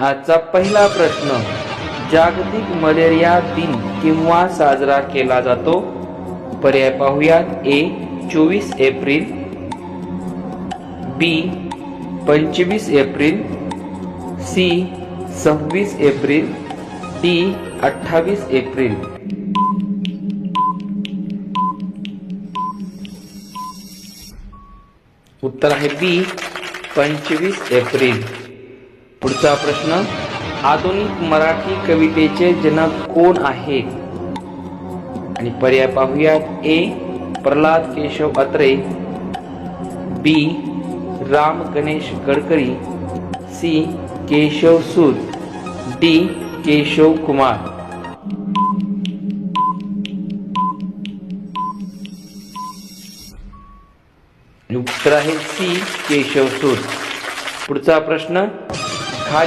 आजचा पहिला प्रश्न जागतिक मलेरिया दिन किंवा साजरा केला जातो? पर्याय पाहूयात. ए चोवीस एप्रिल. बी पंचवीस एप्रिल. सी सव्वीस एप्रिल. डी अठ्ठावीस एप्रिल. उत्तर आहे बी पंचवीस एप्रिल. पुढचा प्रश्न आधुनिक मराठी कवितेचे जनक कोण आहेत? आणि पर्याय पाहूयात A Pralhad Keshav Atre B Ram Ganesh Gadkari C Keshav Sood D Keshav Kumar. उत्तर आहे सी केशव सूद. पुढचा प्रश्न